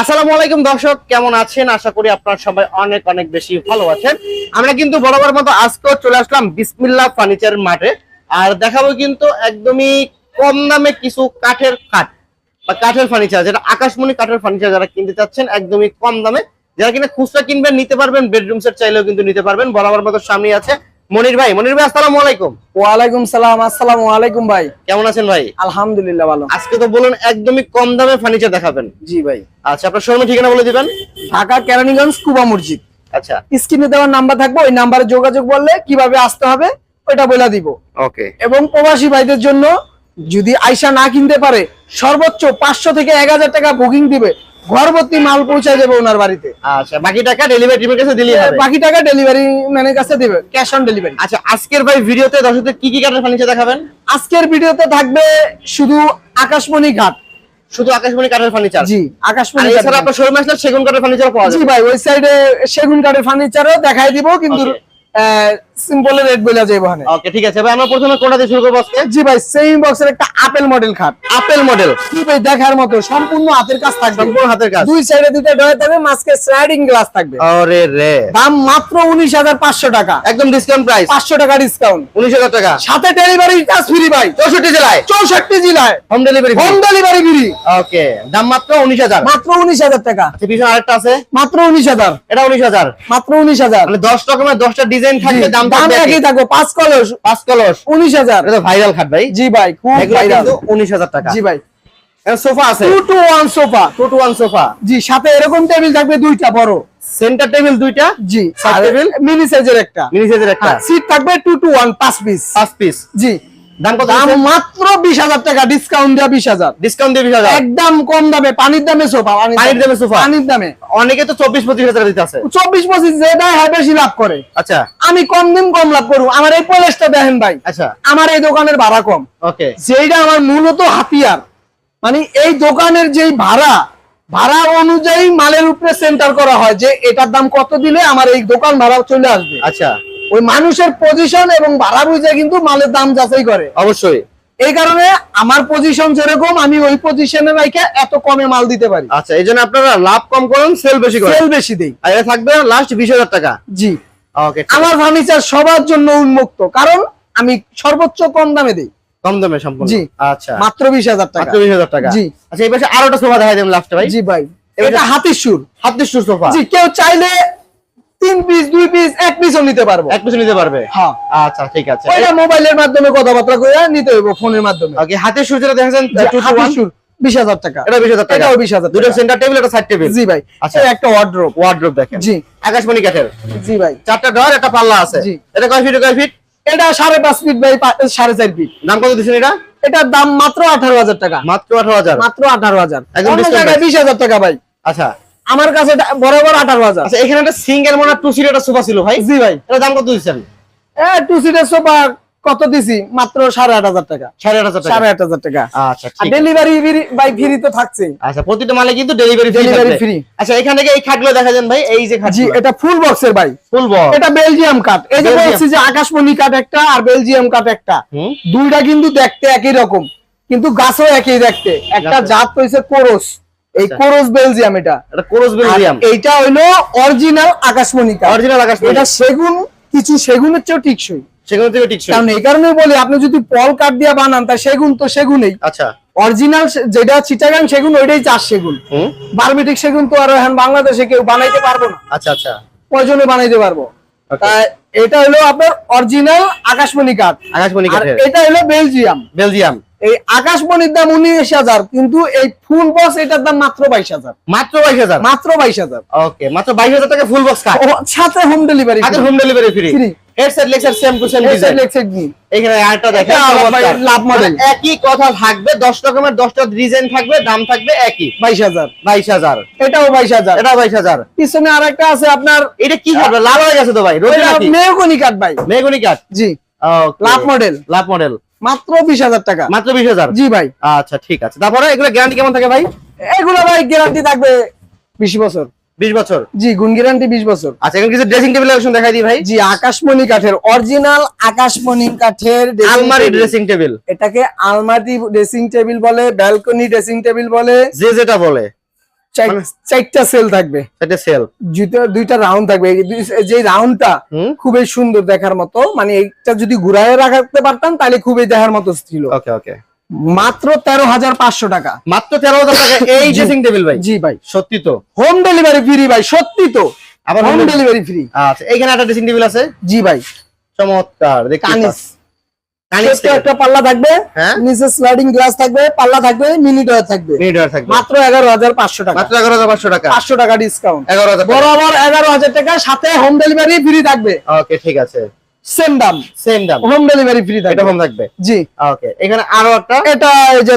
আসসালামু আলাইকুম দর্শক, কেমন আছেন? আশা করি আপনারা সবাই অনেক অনেক বেশি ভালো আছেন। আমরা কিন্তু বরাবর মতো আজকেও চলে আসলাম বিসমিল্লা ফার্নিচার মাঠে। আর দেখাবো কিন্তু একদমই কম দামে কিছু কাঠের কাঠ বা কাঠের ফার্নিচার, যেটা আকাশমণি কাঠের ফার্নিচার যারা কিনতে চাচ্ছেন, একদমই কম দামে। যারা কিনা খুচরা কিনবেন, নিতে পারবেন বেডরুম সেট চাইলেও কিন্তু নিতে পারবেন। বরাবর মতো সামনে আছে মনির ভাই মনির ভাই আসসালামু আলাইকুম। ওয়ালাইকুম সালাম আসসালামু আলাইকুম ভাই। কেমন আছেন ভাই? আলহামদুলিল্লাহ ভালো। আজকে তো বলুন একদমই কম দামে ফার্নিচার দেখাবেন। জি ভাই। আচ্ছা আপনার শোরুমের ঠিকানা বলে দিবেন? ঢাকা কেরানীগঞ্জ কুবা মসজিদ। আচ্ছা। স্ক্রিনে দেওয়ার নাম্বার থাকবে ওই নাম্বারে যোগাযোগ বললে কীভাবে আসতে হবে ওইটা বলে দিব। ওকে। এবং প্রবাসী ভাইদের জন্য যদি আইসা না কিনতে পারে সর্বোচ্চ পাঁচশো থেকে এক হাজার টাকা বুকিং দিবে ঘরবর্তী মাল পৌঁছায় যাবে ওনার বাড়িতে। আচ্ছা বাকি টাকা ডেলিভারি টিমের কাছে দিলেই হবে। বাকি টাকা ডেলিভারি ম্যানের কাছে দিবে। ক্যাশ অন ডেলিভারি আচ্ছা আজকের ভাই ভিডিওতে দর্শকদের কি কি কাঠের ফার্নিচার দেখাবেন? আজকের ভিডিওতে থাকবে শুধু আকাশমণি ঘাট। শুধু আকাশমণি কাঠের ফার্নিচার জি আকাশমণি এছাড়া। আপনার শোরুমে আসলে সেগুন কাঠের ফার্নিচার পাওয়া জি ভাই ওই সাইডে সেগুন কাঠের ফার্নিচারও দেখাই দিব কিন্তু সিম্পল রেট বলে যাবে ওখানে ওকে ঠিক আছে। ভাই আমরা প্রথমে কোনটা দিয়ে শুরু করব আজকে? জি ভাই সেম বক্সের একটা আপেল মডেল খাট। আপেল মডেল কি ভাই দেখার মতো সম্পূর্ণ হাতের কাজ থাকবে। সম্পূর্ণ হাতের কাজ। দুই সাইডে দুইটা ডয়ার থাকবে মাঝকে স্লাইডিং গ্লাস থাকবে। আরে রে। দাম মাত্র উনিশ হাজার পাঁচশো টাকা। একদম ডিসকাউন্ট প্রাইস পাঁচশো টাকা ডিসকাউন্ট উনিশ হাজার টাকা। সাথে ডেলিভারি চার্জ ফ্রি ভাই। চৌষট্টি জেলায়? চৌষট্টি জেলায়। Home delivery home delivery free okay দাম মাত্র উনিশ হাজার। মাত্র উনিশ হাজার টাকা। আচ্ছা পিছনে আরেকটা আছে? মাত্র উনিশ হাজার। এটা উনিশ হাজার। মাত্র উনিশ হাজার। মানে দশ রকমের দশটা ডিজাইন থাকবে দাম দাম একই একই। থাকবে পাঁচ কলস। পাঁচ কলস। উনিশ হাজার। এটা ভাইরাল খাট ভাই। জি ভাই খুব এগুলো উনিশ হাজার টাকা। জি ভাই। সোফা আছে। Two two one sofa. Two two one sofa. জি সাথে এরকম টেবিল থাকবে দুইটা বড়। সেন্টার টেবিল দুইটা? জি টেবিল? মিনি সাইজের একটা। মিনি সাইজের একটা। সিট থাকবে টু টু ওয়ান পাঁচ পিস পাঁচ পিস জি। দাম কত দাম মাত্র বিশ হাজার টাকা ডিসকাউন্ট দেওয়া বিশ ডিসকাউন্ট দিয়ে বিশ একদম কম দামে পানির দামে সোফা পানির দামে। সোফা? পানির দামে। অনেকে তো চব্বিশ পঁচিশ হাজার দিতে আছে চব্বিশ পঁচিশ যেটা হ্যাঁ বেশি লাভ করে। আচ্ছা। আমি কম দিন কম লাভ করব। আমার এই পলেশটা দেখেন ভাই। আচ্ছা। আমার এই দোকানের ভাড়া কম। ওকে যেটা আমার মূলত হাতিয়ার। মানে এই দোকানের যেই ভাড়া ভাড়া অনুযায়ী মালের উপরে সেন্টার করা হয় যে এটার দাম কত দিলে আমার এই দোকান ভাড়া চলে আসবে। আচ্ছা। ওই মানুষের পজিশন এবং ভাড়া বুঝে কিন্তু মালের দাম যাচাই করে। অবশ্যই। এই কারণে আমার পজিশন যেরকম আমি ওই পজিশনে রাখে এত কমে মাল দিতে পারি। আচ্ছা এই জন্য আপনারা লাভ কম করেন সেল বেশি করেন। সেল বেশি দেই। আর থাকবে লাস্ট বিশ হাজার টাকা। জি। ওকে আমার ফার্নিচার সবার জন্য উন্মুক্ত কারণ আমি সর্বোচ্চ কম দামে দিই। কম দামে সম্পূর্ণ। জি। আচ্ছা। মাত্র বিশ হাজার টাকা। মাত্র বিশ হাজার টাকা। জি। আচ্ছা এই পাশে আরোটা সোফা দেখাই দেবেন লাস্টে ভাই। জি ভাই। এটা হাতির সুর। হাতির সোফা। জি কেউ চাইলে তিন পিস দুই পিস এক পিসও নিতে পারব। এক পিছু নিতে পারবে? হ্যাঁ। আচ্ছা ঠিক আছে। ওইটা মোবাইলের মাধ্যমে কথাবার্তা করে নিতে হইব ফোনের মাধ্যমে। ওকে হাতের সুর যেটা দেখেছেন জি, two to হাতির one, সুর বিশ হাজার টাকা। এটা বিশ হাজার টাকা। এটাও 20,000 দুটো সেন্টার টেবিল একটা সাইড টেবিল জি ভাই আচ্ছা। একটা ওয়ার্ড্রোপ ওয়ার্ড্রোপ দেখেন। জি। আকাশমণি কাঠের। জি ভাই। চারটা একটা পাল্লা আছে। জি। এটা কয় ফিট কয় ফিট এটা সাড়ে পাঁচ ফিট বাই সাড়ে চার ফিট দাম কত দিচ্ছেন এটা? এটার দাম মাত্র আঠারো হাজার টাকা। মাত্র আঠারো হাজার। মাত্র আঠারো হাজার। বিশ হাজার টাকা ভাই। আচ্ছা। আমার কাছে বরাবর আঠারো হাজার। আচ্ছা এখানে একটা সিঙ্গেল মনে টু সিট একটা সোফা ছিল ভাই। জি ভাই। এটা দাম কত দিচ্ছেন? এ টু সিটের সোফা কত দিছি? মাত্র সাড়ে আট হাজার টাকা। সাড়ে আট হাজার টাকা। সাড়ে আট হাজার টাকা। আচ্ছা। ডেলিভারি বাই ফ্রি তো থাকছেই। আচ্ছা প্রতিটা মালে কিন্তু ডেলিভারি ডেলিভারি ফ্রি। আচ্ছা এখান এই খাটগুলো দেখা যান ভাই এই যে জি এটা ফুল বক্সের ভাই। ফুল বক্স এটা বেলজিয়াম কাঠ এই যে। বলছি যে আকাশমণি কাঠ একটা আর বেলজিয়াম কাঠ একটা। দুইটা কিন্তু দেখতে একই রকম। কিন্তু গাছও একই দেখতে। একটা জাত হইছে কোরস। এই আচ্ছা। কোরস বেলজিয়াম এটা। এটা কোরস বেলজিয়াম। এইটা হইল অরিজিনাল আকাশমণি অরিজিনাল এটা সেগুন কিছু সেগুনের চেয়েও টিকসই। সেখান থেকে ছিল। কারণ এই কারণে বলি আপনি যদি পল কাঠ দিয়ে বানান তা সেগুন তো সেগুনই। আচ্ছা। অরিজিনাল যেটা চিটাগাং সেগুন ওইটাই চাষ সেগুন। বারমিটিক সেগুন তো আর এখন বাংলাদেশে কেউ বানাইতে পারব না। আচ্ছা আচ্ছা। প্রয়োজনে বানাইতে পারব। তাই এটা হলো আপনার অরিজিনাল আকাশমণি কাঠ। আকাশমণি কাঠের। এটা হলো বেলজিয়াম। বেলজিয়াম। এই আকাশমণির দাম উনিশ হাজার কিন্তু এই ফুল বক্স এটার দাম মাত্র বাইশ হাজার। মাত্র বাইশ হাজার? মাত্র বাইশ হাজার। ওকে মাত্র বাইশ হাজার টাকা ফুল বক্স সাথে home delivery home delivery free headset Lexar same to same design এখানে আরেকটা দেখেন এটা আবার চমৎকার। লাভ model। একই কথা থাকবে দশ রকমের দশটা ডিজাইন থাকবে দাম থাকবে একই। বাইশ হাজার। বাইশ হাজার। এটাও বাইশ হাজার। এটা বাইশ হাজার। পিছনে আর একটা আছে আপনার এটা কি লাল হয়ে গেছে তো ভাই রোজে নাকি? মেহগনি কাঠ ভাই। জি। লাভ মডেল লাভ মডেল মাত্র বিশ হাজার টাকা। মাত্র বিশ হাজার? জি ভাই। আচ্ছা ঠিক আছে। তারপরে এগুলো গ্যারান্টি কেমন থাকে ভাই? এগুলো ভাই গ্যারান্টি থাকবে বিশ বছর। বিশ বছর? জি গুণ গ্যারান্টি বিশ বছর। আচ্ছা এখানে কিছু ড্রেসিং টেবিল কালেকশন দেখাই দিই ভাই। জি আকাশমণি কাঠের অরিজিনাল আকাশমণি কাঠের আলমারি ড্রেসিং টেবিল এটাকে আলমারি ড্রেসিং টেবিল বলে ব্যালকনি ড্রেসিং টেবিল বলে। যে যেটা বলে। চারটা সেল থাকবে। এটা সেল দুইটা রাউন্ড থাকবে। যে রাউন্ডটা খুবই সুন্দর দেখার মতো। মানে এইটা যদি ঘুরায় রাখতে পারতাম তাহলে খুবই দেখার মতো ছিল। ওকে ওকে মাত্র তেরো হাজার পাঁচশো টাকা। মাত্র তেরো হাজার টাকা। এই ড্রেসিং টেবিল ভাই। জি ভাই। সত্যি তো? হোম ডেলিভারি ফ্রি ভাই সত্যি তো। আবার হোম ডেলিভারি ফ্রি আচ্ছা এইখানে একটা ড্রেসিং টেবিল আছে? জি ভাই। চমৎকার কানিস। একটা পাল্লা থাকবে হ্যাঁ? নিচে স্লাইডিং গ্লাস থাকবে পাল্লা থাকবে মিনি ডয়ার থাকবে। থাকবে। মাত্র এগারো হাজার পাঁচশো টাকা। মাত্র টাকা। টাকা ডিসকাউন্ট এগারো হাজার বরাবর এগারো হাজার টাকা সাথে হোম ডেলিভারি ফ্রি থাকবে। ওকে ঠিক আছে। সেম দাম। সেম দাম। হোম ডেলিভারি ফ্রি এটা হোম থাকবে? জি। ওকে এখানে আরও একটা? এটা এই যে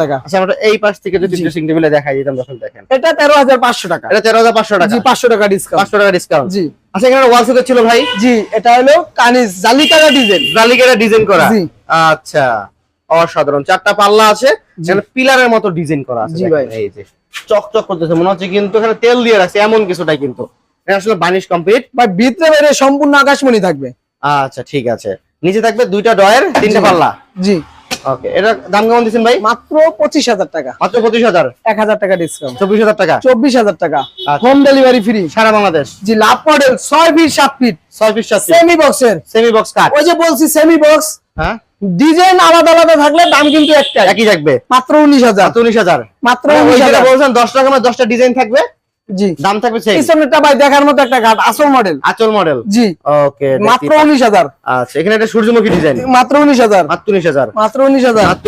টাকা। আচ্ছা আমরা এই পাশ থেকে যদি ড্রেসিং টেবিলে দেখাই দিতাম তখন দেখেন। এটা টাকা। এটা টাকা। জি পাঁচশো টাকা ডিসকাউন্ট টাকা ডিসকাউন্ট জি। আচ্ছা এখানে ওয়াল সুকের ছিল ভাই? জি এটা হলো জালিকারা ডিজাইন জালিকেরা ডিজাইন করা। জি। আচ্ছা অসাধারণ। চারটা পাল্লা আছে পিলারের মতো ডিজাইন করা আছে জি দেখেন, ভাই। এই যে চকচক করতেছে মনে হচ্ছে কিন্তু এখানে তেল দিয়ে রাখছে এমন কিছুটাই কিন্তু। এটা আসলে বানিশ কমপ্লিট বা ভিতরে বাইরে সম্পূর্ণ আকাশমণি থাকবে। আচ্ছা ঠিক আছে। নিচে থাকবে দুইটা ডয়ের তিনটা পাল্লা। জি। ওকে এটা দাম কেমন দিচ্ছেন ভাই? মাত্র পঁচিশ হাজার টাকা। মাত্র পঁচিশ হাজার? এক হাজার টাকা ডিসকাউন্ট চব্বিশ হাজার টাকা? চব্বিশ হাজার টাকা। হোম ডেলিভারি ফ্রি সারা বাংলাদেশ? জি লাভ মডেল ছয় ফিট সাত ফিট ছয় সাত সেমি বক্সের সেমি বক্স কাট ওই যে বলছি সেমি বক্স হ্যাঁ? ডিজাইন আলাদা আলাদা থাকলে দাম কিন্তু একটাই। একই থাকবে? মাত্র উনিশ হাজার। মাত্র উনিশ হাজার। মাত্র উনিশ হাজার। বলছেন দশ টাকা মানে দশটা ডিজাইন থাকবে? জি। দাম থাকবে সেই পিছনেরটা ভাই দেখার মতো একটা ঘাট আসল মডেল আচল মডেল জি। ওকে মাত্র উনিশ হাজার। আচ্ছা এখানে একটা সূর্যমুখী ডিজাইন মাত্র উনিশ হাজার। মাত্র উনিশ হাজার। মাত্র উনিশ হাজার। মাত্র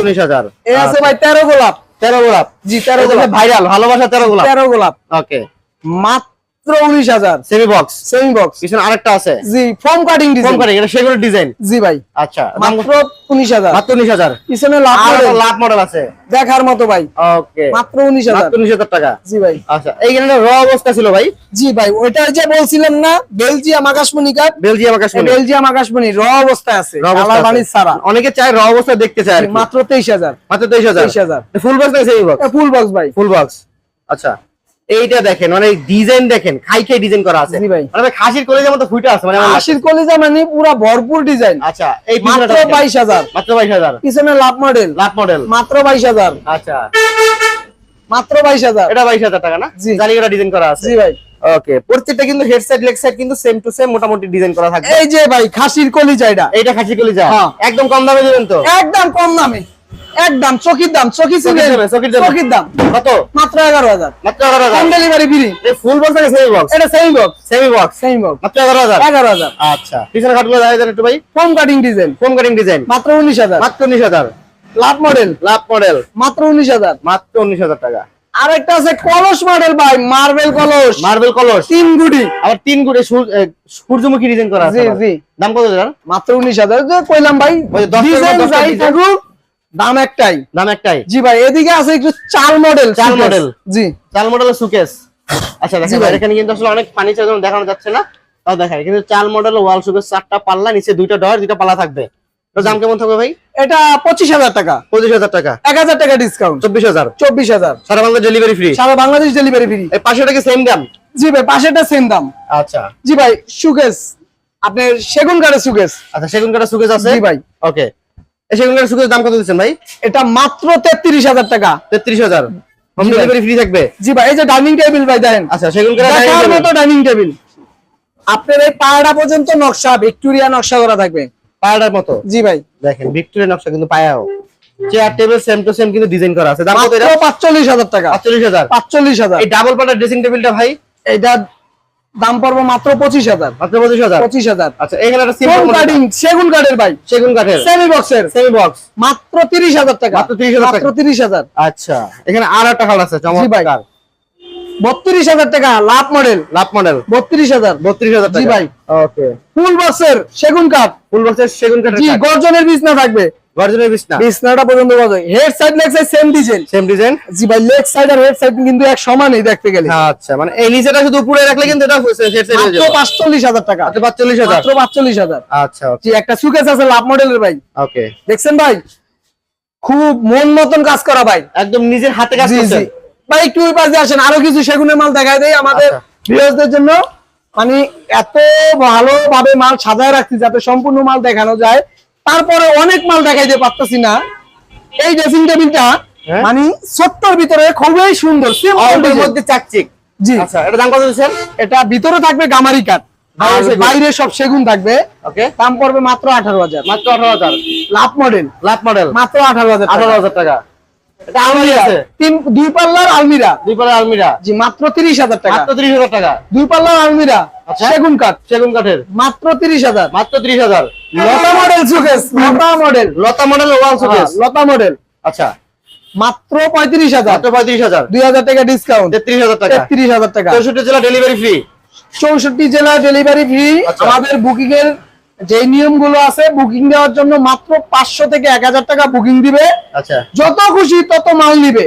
আছে ভাই তেরো গোলাপ। তেরো গোলাপ। জি তেরো গোলাপ। ভাইরাল ভালোবাসা তেরো গোলাপ। তেরো গোলাপ। ওকে মাত্র উনিশ হাজার। সেমি বক্স সেমি বক্স পিছনে আরেকটা আছে। জি ফর্ম কাটিং ফোন ডিজাইন এটা সেগুলো ডিজাইন জি ভাই। আচ্ছা মাত্র উনিশ হাজার। মাত্র উনিশ হাজার। পিছনে লাভ মডেল লাভ মডেল আছে। দেখার মতো ভাই। ওকে মাত্র উনিশ হাজার। উনিশ হাজার টাকা। জি ভাই। আচ্ছা এইখানে র অবস্থা ছিল ভাই। জি ভাই ওইটা যে বলছিলাম না বেলজিয়াম আকাশমণি কাপ বেলজিয়াম আকাশ বেলজিয়াম আকাশমণি র অবস্থায় আছে কালার অনেকে চায় র অবস্থা দেখতে চায় মাত্র তেইশ হাজার। মাত্র তেইশ হাজার। তেইশ হাজার। ফুল বক্স না বক্স ফুল বক্স ভাই। ফুল বক্স আচ্ছা। এইটা দেখেন মানে ডিজাইন দেখেন খাই খাই ডিজাইন করা আছে। জি ভাই। মানে খাসির কলেজের মতো ফুটে আছে মানে লাগছে। কলিজা মানে পুরা ভরপুর ডিজাইন আচ্ছা এই মাত্র পিছনেটা দেখেন। বাইশ হাজার। মাত্র বাইশ হাজার। পিছনে লাভ মডেল লাভ মডেল মাত্র বাইশ হাজার। আচ্ছা। মাত্র বাইশ হাজার। এটা বাইশ হাজার টাকা না? জি। জালিগড়া ডিজাইন করা আছে। জি ভাই। ওকে প্রত্যেকটা কিন্তু হেড সাইড লেগ সাইড কিন্তু সেম টু সেম মোটামুটি ডিজাইন করা থাকবে। এই যে ভাই খাসির কলিজা এটা। এইটা খাসির কলিজা? হ্যাঁ। একদম কম দামে দিবেন তো? একদম কম দামে। একদম চকির দাম চকি চকির দামে, চকির দামে। কত? মাত্র এগারো হাজার। মাত্র এগারো হাজার। Home delivery free. এই ফুল বক্স নাকি সেমি বক্স এটা semi box semi box semi box মাত্র এগারো হাজার? এগারো হাজার। আচ্ছা। পিছনে কাটগুলো দেখা যায় একটু ভাই। Foam cutting design phone cutting design মাত্র উনিশ হাজার। মাত্র উনিশ হাজার। লাভ মডেল লাভ মডেল মাত্র উনিশ হাজার। মাত্র উনিশ হাজার টাকা। আর একটা আছে কলস মডেল ভাই। মার্বেল কলস। মার্বেল কলস। তিন গুটি। আবার তিন গুটে সূর্যমুখী ডিজাইন করা আছে জি, জি। দাম কত মাত্র উনিশ হাজার। যে কইলাম ভাই। ওই যে দশ টাকা, দাম একটাই। দাম একটাই। জি ভাই এদিকে আছে একটু চাল মডেল চাল। মডেল। জি। চাল মডেলের সুকেস আচ্ছা দেখেন ভাই। এখানে কিন্তু আসলে অনেক ফার্নিচার যেমন দেখানো যাচ্ছে না। তাও দেখায় কিন্তু চাল মডেল ওয়াল সুকেস চারটা পাল্লা নিচে দুইটা ডয়ার দুইটা পাল্লা থাকবে। তো দাম কেমন থাকবে ভাই? এটা পঁচিশ হাজার টাকা। পঁচিশ হাজার টাকা। এক হাজার টাকা ডিসকাউন্ট চব্বিশ হাজার। চব্বিশ হাজার। সারা বাংলা ডেলিভারি ফ্রি সারা বাংলাদেশ ডেলিভারি ফ্রি এই পাঁচশো টাকা সেম দাম? জি ভাই পাশেরটা সেম দাম। আচ্ছা। জি ভাই সুকেস আপনার সেগুন কাঠের সুকেস আচ্ছা সেগুন কাটা সুকেস আছে? জি ভাই। ওকে কাটা সুকেস দাম কত দিচ্ছেন ভাই? এটা মাত্র তেত্রিশ হাজার টাকা। তেত্রিশ হাজার। হোম ডেলিভারি ফ্রি থাকবে? জি ভাই এই যে ডাইনিং টেবিল ভাই দেখেন। আচ্ছা দেখার মতো ডাইনিং টেবিল আপনার এই পায়াটা পর্যন্ত নকশা ভিক্টোরিয়া নকশা করা থাকবে। পায়াটার মতো? জি ভাই। দেখেন ভিক্টোরিয়া নকশা কিন্তু পায়াও। Chair table same to same কিন্তু ডিজাইন করা আছে। দাম কত এটা? মাত্র পাঁচচল্লিশ হাজার টাকা। পাঁচচল্লিশ হাজার। পাঁচচল্লিশ হাজার। এই ডাবল পাটার ড্রেসিং টেবিলটা ভাই? এটা দাম পড়ব মাত্র পঁচিশ হাজার। মাত্র পঁচিশ হাজার? পঁচিশ হাজার। আচ্ছা এখানে একটা সিম্পল কাটিং সেগুন কাঠের ভাই। সেগুন কাঠের। সেমি বক্সের সেমি বক্স মাত্র তিরিশ হাজার টাকা। মাত্র 30,000 টাকা। মাত্র তিরিশ হাজার। আচ্ছা এখানে আর একটা কালার আছে। চমৎকার। বত্রিশ হাজার টাকা লাভ মডেল লাভ মডেল বত্রিশ হাজার। বত্রিশ হাজার জি ভাই। ওকে ফুল বক্সের সেগুন কাঠ। ফুল বক্সের সেগুন কাঠের জি গর্জনের বিছনা থাকবে। গর্জনের বিছনা? বিছনাটা পর্যন্ত গর্জন head side leg side same design same design জি ভাই লেগ সাইড আর হেড সাইড কিন্তু এক সমানই দেখতে গেলে। আচ্ছা মানে এই নিচেটা শুধু উপরে রাখলে কিন্তু এটা সেট সেট হয়ে যাবে। পাঁচচল্লিশ হাজার টাকা। মাত্র পাঁচচল্লিশ হাজার? মাত্র পাঁচচল্লিশ হাজার। আচ্ছা জি একটা সুকেস আছে লাভ মডেলের ভাই। ওকে দেখছেন ভাই? খুব মন মতন কাজ করা ভাই। একদম নিজের হাতে কাজ করছেন ভাই একটু ওই পাশে আসেন আরও কিছু সেগুনের মাল দেখাই দেয় আমাদের আচ্ছা। ভিউয়ারদের জন্য। মানে এত ভালোভাবে মাল সাজায় রাখছি যাতে সম্পূর্ণ মাল দেখানো যায়। তারপরে অনেক মাল দেখাইতে পারতেছি না। এই ড্রেসিং টেবিলটা হ্যাঁ। মানে ছোট্টর ভিতরে খুবই সুন্দর মধ্যে চাকচিক। জি। আচ্ছা এটা দাম কত দিচ্ছেন? এটা ভিতরে থাকবে গামারি কাঠ। বাইরে বাইরে সব সেগুন থাকবে। ওকে। দাম পড়বে মাত্র আঠারো হাজার। মাত্র আঠারো হাজার। লাভ মডেল লাভ মডেল মাত্র আঠারো হাজার আঠারো হাজার টাকা। এটা আলমারি আছে। তিন দুই পাল্লার আলমিরা। দুই পাল্লা আলমিরা। জি মাত্র তিরিশ হাজার টাকা। মাত্র ত্রিশ হাজার টাকা। দুই পাল্লার আলমিরা আচ্ছা। সেগুন কাঠ। সেগুন কাঠের। মাত্র তিরিশ হাজার। মাত্র ত্রিশ হাজার। লতা মডেল সুকেস লতা মডেল লতা মডেল লতা মডেল আচ্ছা। মাত্র পঁয়ত্রিশ হাজার। মাত্র পঁয়ত্রিশ হাজার। দুই হাজার টাকা ডিসকাউন্ট তেত্রিশ হাজার টাকা। তেত্রিশ হাজার টাকা। চৌষট্টি জেলা ডেলিভারি ফ্রি চৌষট্টি জেলা ডেলিভারি ফ্রি আচ্ছা। আমাদের বুকিং এর যে নিয়মগুলো আছে বুকিং দেওয়ার জন্য মাত্র পাঁচশো থেকে এক হাজার টাকা বুকিং দিবে। আচ্ছা। যত খুশি তত মাল নিবে।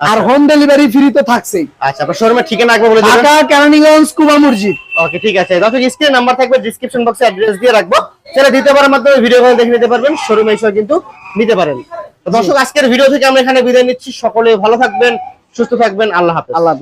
আর আচ্ছা। হোম ডেলিভারি ফ্রি তো থাকছেই। আচ্ছা আপনার শোরুমের ঠিকানা একবার বলে দেবেন। ঢাকা কেরানীগঞ্জ কুবা মসজিদ। ওকে ঠিক আছে। দর্শক স্ক্রিন নাম্বার থাকবে ডিসক্রিপশন বক্সে অ্যাড্রেস দিয়ে রাখব। সেটা দিতে পারার মাধ্যমে ভিডিও কল দেখে নিতে পারবেন। শোরুমে এসে কিন্তু নিতে পারেন। দর্শক আজকের ভিডিও থেকে আমরা এখানে বিদায় নিচ্ছি। সকলে ভালো থাকবেন সুস্থ থাকবেন। আল্লাহ হাফেজ। আল্লাহ